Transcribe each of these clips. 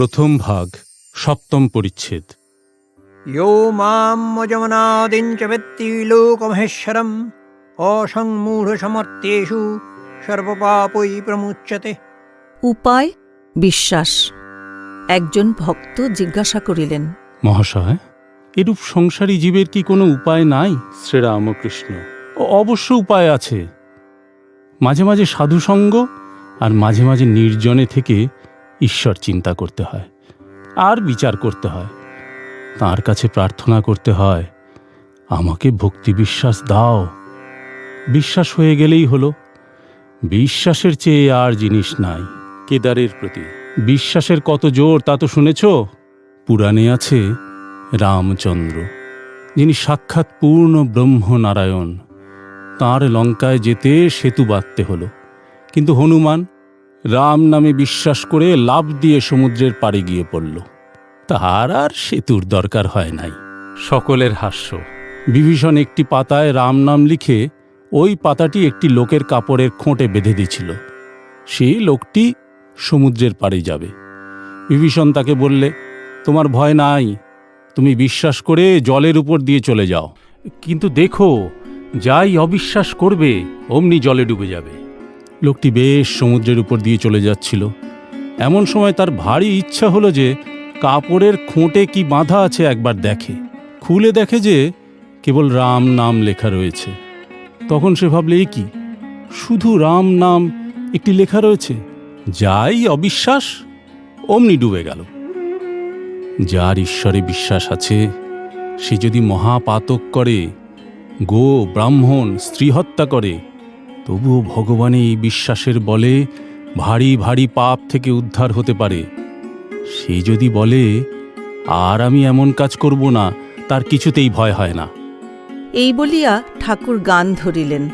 প্রথম ভাগ সপ্তম পরিচ্ছেদ। ইয়ো মামজমনাদিঞ্চ বেত্তি লোকমহেশ্বরম অসংমূঢ় সমর্থেষু সর্বপাপই প্রমুচ্যতে উপায় বিশ্বাস। একজন ভক্ত জিজ্ঞাসা করিলেন মহাশয় এরূপ সংসারী জীবের কি কোনো উপায় নাই শ্রীরামকৃষ্ণ? অবশ্য উপায় আছে। মাঝে মাঝে সাধুসঙ্গ আর মাঝে মাঝে নির্জনে থেকে ঈশ্বর চিন্তা করতে হয় আর বিচার করতে হয়। তার কাছে প্রার্থনা করতে হয় আমাকে ভক্তি বিশ্বাস দাও। বিশ্বাস হয়ে গেলেই হলো বিশ্বাসের চেয়ে আর জিনিস নাই। কেদারের প্রতি। বিশ্বাসের কত জোর তা তো শুনেছ? পুরাণে আছে রামচন্দ্র যিনি সাক্ষাৎ পূর্ণ ব্রহ্ম নারায়ণ তাঁর লঙ্কায় যেতে সেতু বাঁধতে হলো। কিন্তু হনুমান রাম নামে বিশ্বাস করে লাভ দিয়ে সমুদ্রের পাড়ে গিয়ে পড়ল। তাহার আর সেতুর দরকার হয় নাই। সকলের হাস্য। বিভীষণ একটি পাতায় রাম নাম লিখে ওই পাতাটি একটি লোকের কাপড়ের খোঁটে বেঁধে দিছিল। সেই লোকটি সমুদ্রের পাড়ে যাবে। বিভীষণ তাকে বললে, তোমার ভয় নাই। তুমি বিশ্বাস করে জলের উপর দিয়ে চলে যাও। কিন্তু দেখো, যাই অবিশ্বাস করবে, অমনি জলে ডুবে যাবে। লোকটি বেশ সমুদ্রের উপর দিয়ে চলে যাচ্ছিল। এমন সময় তার ভারী ইচ্ছা হলো যে কাপড়ের খোঁটে কি বাঁধা আছে একবার দেখে। খুলে দেখে যে কেবল রাম নাম লেখা রয়েছে। তখন সে ভাবলে, এ কি? শুধু রাম নাম একটি লেখা রয়েছে? যাই অবিশ্বাস, অমনি ডুবে গেল। যার ঈশ্বরে বিশ্বাস আছে, সে যদি মহাপাতক করে, গো ব্রাহ্মণ স্ত্রী হত্যা করে তবুও ভগবানে এই বিশ্বাসের বলে ভারী ভারী পাপ থেকে উদ্ধার হতে পারে। সে যদি বলে, আর আমি এমন কাজ করব না, তার কিছুতেই ভয় হয় না। এই বলিয়া ঠাকুর গান ধরিলেন।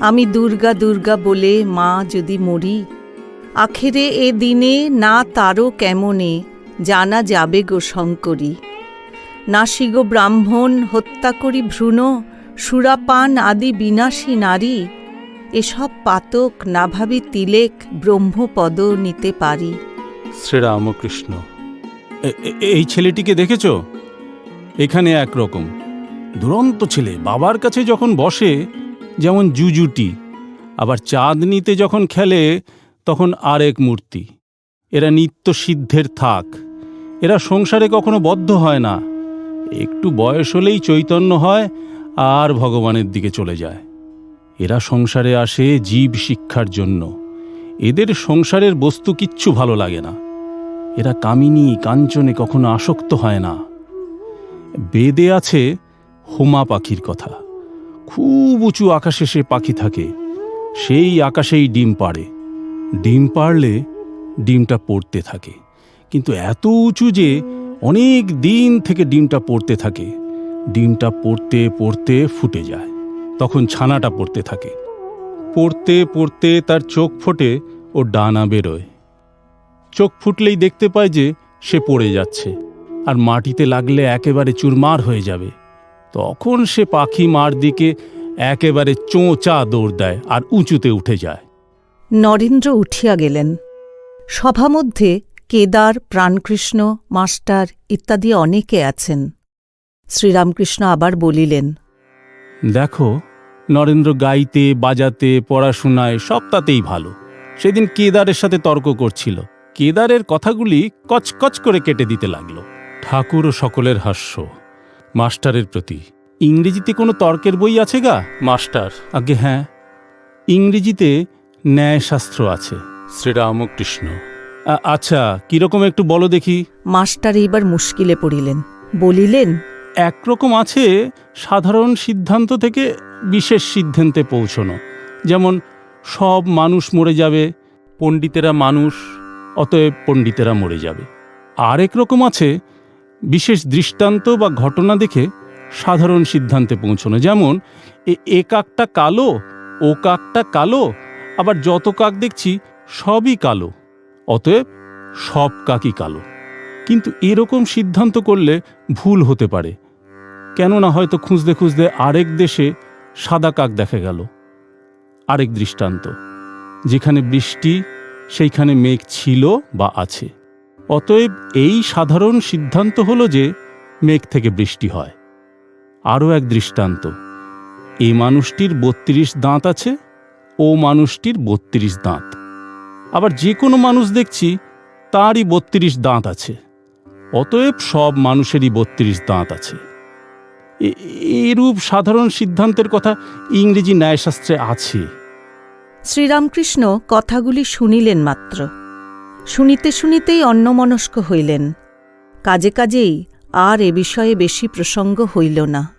আমি দুর্গা দুর্গা বলে মা যদি মরি, আখেরে এ দিনে না তারও কেমনে জানা যাবে গো শঙ্করী? নাসি গো ব্রাহ্মণ হত্যা করি ভ্রূণ, সুরাপান আদি বিনাশী নারী এসব পাতক না ভাবি তিলেক ব্রহ্মপদ নিতে পারি। শ্রীরামকৃষ্ণ এই ছেলেটিকে দেখেছ? এখানে একরকম। দুরন্ত ছেলে, বাবার কাছে যখন বসে, যেমন জুজুটি, আবার চাঁদনিতে যখন খেলে, তখন আরেক মূর্তি। এরা নিত্য সিদ্ধের থাক। এরা সংসারে কখনো বদ্ধ হয় না। একটু বয়স হলেই চৈতন্য হয়, আর ভগবানের দিকে চলে যায়। এরা সংসারে আসে জীব শিক্ষার জন্য। এদের সংসারের বস্তু কিচ্ছু ভালো লাগে না। এরা কামিনী কাঞ্চনে কখনো আসক্ত হয় না। বেদে আছে হোমা পাখির কথা। খুব উঁচু আকাশে সে পাখি থাকে। সেই আকাশেই ডিম পাড়ে। ডিম পাড়লে ডিমটা পড়তে থাকে। কিন্তু এত উঁচু যে অনেক দিন থেকে ডিমটা পড়তে থাকে। ডিমটা পড়তে পড়তে ফুটে যায়। তখন ছানাটা পড়তে থাকে। পড়তে পড়তে তার চোখ ফোটে ও ডানা বেরোয়। চোখ ফুটলেই দেখতে পায় যে সে পড়ে যাচ্ছে আর মাটিতে লাগলে একেবারে চুরমার হয়ে যাবে। তখন সে পাখি মার দিকে একেবারে চোঁচা দৌড় দেয় আর উঁচুতে উঠে যায়। নরেন্দ্র উঠিয়া গেলেন। সভামধ্যে কেদার, প্রাণকৃষ্ণ, মাস্টার ইত্যাদি অনেকে আছেন। শ্রীরামকৃষ্ণ আবার বলিলেন দেখো নরেন্দ্র গাইতে বাজাতে পড়াশোনায় সব তাতেই ভালো। সেদিন কেদারের সাথে তর্ক করছিল। কেদারের কথাগুলি কচকচ করে কেটে দিতে লাগল। ঠাকুর ও সকলের হাস্য। মাস্টারের প্রতি। ইংরেজিতে কোনো তর্কের বই আছে গা? মাস্টার। আগে হ্যাঁ। ইংরেজিতে ন্যায়শাস্ত্র আছে। শ্রীরামকৃষ্ণ। আ- আচ্ছা কীরকম একটু বলো দেখি। মাস্টার এইবার মুশকিলে পড়িলেন। বলিলেন একরকম আছে সাধারণ সিদ্ধান্ত থেকে বিশেষ সিদ্ধান্তে পৌঁছনো। যেমন, সব মানুষ মরে যাবে, পণ্ডিতেরা মানুষ, অতএব পণ্ডিতেরা মরে যাবে। আরেক রকম আছে বিশেষ দৃষ্টান্ত বা ঘটনা দেখে সাধারণ সিদ্ধান্তে পৌঁছনো। যেমন, এ কাকটা কালো, ও কাকটা কালো, আবার যত কাক দেখছি সবই কালো, অতএব সব কাকই কালো। কিন্তু এরকম সিদ্ধান্ত করলে ভুল হতে পারে। কেননা হয়তো খুঁজতে খুঁজতে আরেক দেশে সাদা কাক দেখা গেল, আরেক দৃষ্টান্ত, যেখানে বৃষ্টি, সেইখানে মেঘ ছিল বা আছে। অতএব এই সাধারণ সিদ্ধান্ত হলো যে মেঘ থেকে বৃষ্টি হয়। আরও এক দৃষ্টান্ত এই মানুষটির বত্রিশ দাঁত আছে, ও মানুষটির বত্রিশ দাঁত। আবার যে কোনো মানুষ দেখছি তারই বত্রিশ দাঁত আছে, অতএব সব মানুষেরই বত্রিশ দাঁত আছে। এ- এরূপ সাধারণ সিদ্ধান্তের কথা ইংরেজি ন্যায়শাস্ত্রে আছে। শ্রীরামকৃষ্ণ কথাগুলি শুনিলেন মাত্র। শুনিতে শুনিতেই অন্যমনস্ক হইলেন। কাজে কাজেই আর এ বিষয়ে বেশি প্রসঙ্গ হইল না।